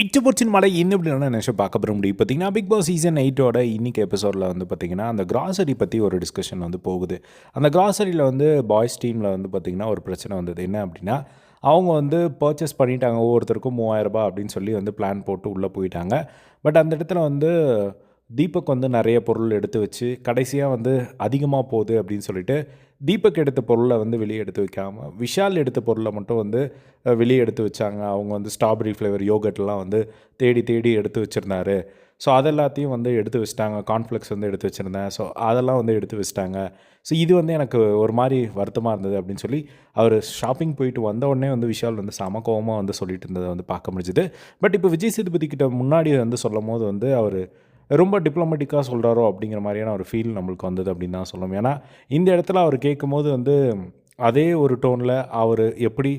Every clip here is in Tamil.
இட்டு போச்சின் மலை இன்னும் இப்படி நினச்சி பார்க்க பெற முடியும். பார்த்தீங்கன்னா பிக் பாஸ் சீசன் எயிட்டோட இன்னைக்கு எபிசோடில் வந்து பார்த்தீங்கன்னா அந்த கிராசரி பற்றி ஒரு டிஸ்கஷன் வந்து போகுது. அந்த கிராசரியில் வந்து பாய்ஸ் டீமில் வந்து பார்த்திங்கன்னா ஒரு பிரச்சனை வந்தது. என்ன அப்படின்னா அவங்க வந்து பர்ச்சேஸ் பண்ணிட்டாங்க. ஒவ்வொருத்தருக்கும் மூவாயிரரூபா அப்படின்னு சொல்லி வந்து பிளான் போட்டு உள்ளே போயிட்டாங்க. பட் அந்த இடத்துல வந்து தீபக் வந்து நிறைய பொருள் எடுத்து வச்சு கடைசியாக வந்து அதிகமாக போகுது அப்படின்னு சொல்லிட்டு தீபக் எடுத்த பொருளை வந்து வெளியே எடுத்து வைக்காமல் விஷால் எடுத்த பொருளை மட்டும் வந்து வெளியே எடுத்து வச்சாங்க. அவங்க வந்து ஸ்ட்ராபெரி ஃப்ளேவர் யோகட்லாம் வந்து தேடி தேடி எடுத்து வச்சுருந்தாரு. ஸோ அதெல்லாத்தையும் வந்து எடுத்து வச்சிட்டாங்க. கார்ன்ஃப்ளெக்ஸ் வந்து எடுத்து வச்சுருந்தேன். ஸோ அதெல்லாம் வந்து எடுத்து வச்சிட்டாங்க. ஸோ இது வந்து எனக்கு ஒரு மாதிரி வருத்தமாக இருந்தது அப்படின்னு சொல்லி அவர் ஷாப்பிங் போயிட்டு வந்த உடனே வந்து விஷால் வந்து சம வந்து சொல்லிட்டு இருந்ததை வந்து பார்க்க முடிஞ்சுது. பட் இப்போ விஜய் சேதுபதி கிட்ட முன்னாடி வந்து சொல்லும் போது வந்து அவர் ரொம்ப டிப்ளமேட்டிக்காக சொல்கிறாரோ அப்படிங்கிற மாதிரியான ஒரு ஃபீல் நம்மளுக்கு வந்தது அப்படின்னு தான் சொல்லணும். ஏன்னா இந்த இடத்துல அவர் கேட்கும்போது வந்து அதே ஒரு டோனில் அவர் எப்படி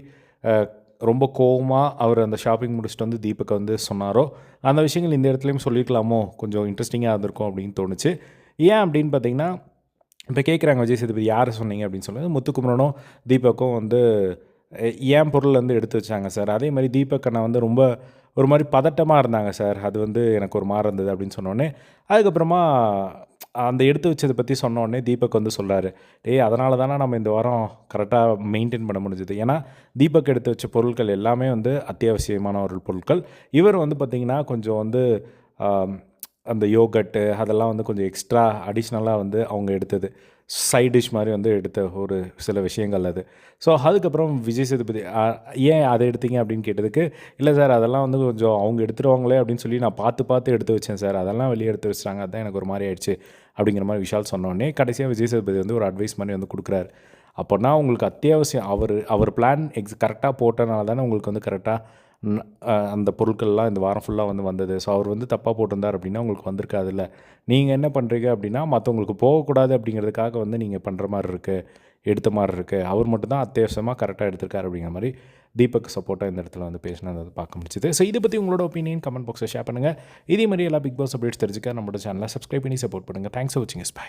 ரொம்ப கோவமாக அவர் அந்த ஷாப்பிங் முடிச்சுட்டு வந்து தீபக்கை வந்து சொன்னாரோ அந்த விஷயங்கள் இந்த இடத்துலையும் சொல்லியிருக்கலாமோ கொஞ்சம் இன்ட்ரெஸ்டிங்காக இருந்திருக்கும் அப்படின்னு தோணுச்சு. ஏன் அப்படின்னு பார்த்தீங்கன்னா இப்போ கேட்குறாங்க விஜய் சேதுபதி யார் சொன்னீங்க அப்படின்னு சொல்லுறது முத்துக்குமரனும் தீபக்கும் வந்து ஏன் பொருள் வந்து எடுத்து வச்சாங்க சார்? அதே மாதிரி தீபக் அண்ணா வந்து ரொம்ப ஒரு மாதிரி பதட்டமாக இருந்தாங்க சார். அது வந்து எனக்கு ஒரு மாதிரி இருந்தது அப்படின்னு சொன்னோடனே அதுக்கப்புறமா அந்த எடுத்து வச்சதை பற்றி சொன்னோடனே தீபக் வந்து சொல்கிறாரு டேய் அதனால தானே நம்ம இந்த வாரம் கரெக்டாக மெயின்டைன் பண்ண முடிஞ்சது. ஏன்னா தீபக் எடுத்து வச்ச பொருட்கள் எல்லாமே வந்து அத்தியாவசியமான ஒரு பொருட்கள். இவர் வந்து பார்த்திங்கன்னா கொஞ்சம் வந்து அந்த யோகட்டு அதெல்லாம் வந்து கொஞ்சம் எக்ஸ்ட்ரா அடிஷ்னலாக வந்து அவங்க எடுத்தது. சைட் டிஷ் மாதிரி வந்து எடுத்த ஒரு சில விஷயங்கள் அது. ஸோ அதுக்கப்புறம் விஜய் சேதுபதி ஏன் அதை எடுத்தீங்க அப்படின்னு கேட்டதுக்கு இல்லை சார் அதெல்லாம் வந்து கொஞ்சம் அவங்க எடுத்துருவாங்களே அப்படின்னு சொல்லி நான் பார்த்து பார்த்து எடுத்து வச்சேன் சார் அதெல்லாம் வெளியே எடுத்து வச்சிட்டாங்க. அதான் எனக்கு ஒரு மாதிரி ஆயிடுச்சு அப்படிங்கிற மாதிரி விஷால் சொன்னோடனே கடைசியாக விஜய் சேதுபதி வந்து ஒரு அட்வைஸ் மாதிரி வந்து கொடுக்குறாரு. அப்போனா உங்களுக்கு அத்தியாவசியம் அவர் அவர் பிளான் எக்ஸ் கரெக்டாக போட்டனால தானே உங்களுக்கு வந்து கரெக்டாக அந்த பொருட்கள்லாம் இந்த வாரம் ஃபுல்லாக வந்து வந்தது. ஸோ அவர் வந்து தப்பாக போட்டிருந்தார் அப்படின்னா உங்களுக்கு வந்திருக்காதுல்ல. நீங்கள் என்ன பண்ணுறீங்க அப்படின்னா மற்றவங்களுக்கு போகக்கூடாது அப்படிங்கிறதுக்காக வந்து நீங்கள் பண்ணுற மாதிரி இருக்குது எடுத்த மாதிரி இருக்குது அவர் மட்டும் தான் அத்தியாவசியமாக கரெக்டாக எடுத்திருக்காரு அப்படிங்கிற மாதிரி தீபக் சப்போர்ட்டாக இந்த இடத்துல வந்து பேசினது அதை பார்க்க முடிச்சுது ஸோ இதை பற்றி உங்களோட ஒப்பீனியன் கமெண்ட் பாக்ஸில் ஷேர் பண்ணுங்கள் இதே மாதிரி எல்லா பிக் பாஸ் அப்டேட்ஸ் தெரிஞ்சுக்க நம்மளோட சேனலை சப்ஸ்கிரைப் பண்ணி சப்போர்ட் பண்ணுங்கள் தேங்க்ஸ் ஃபார் வாட்சிங் இஸ் பை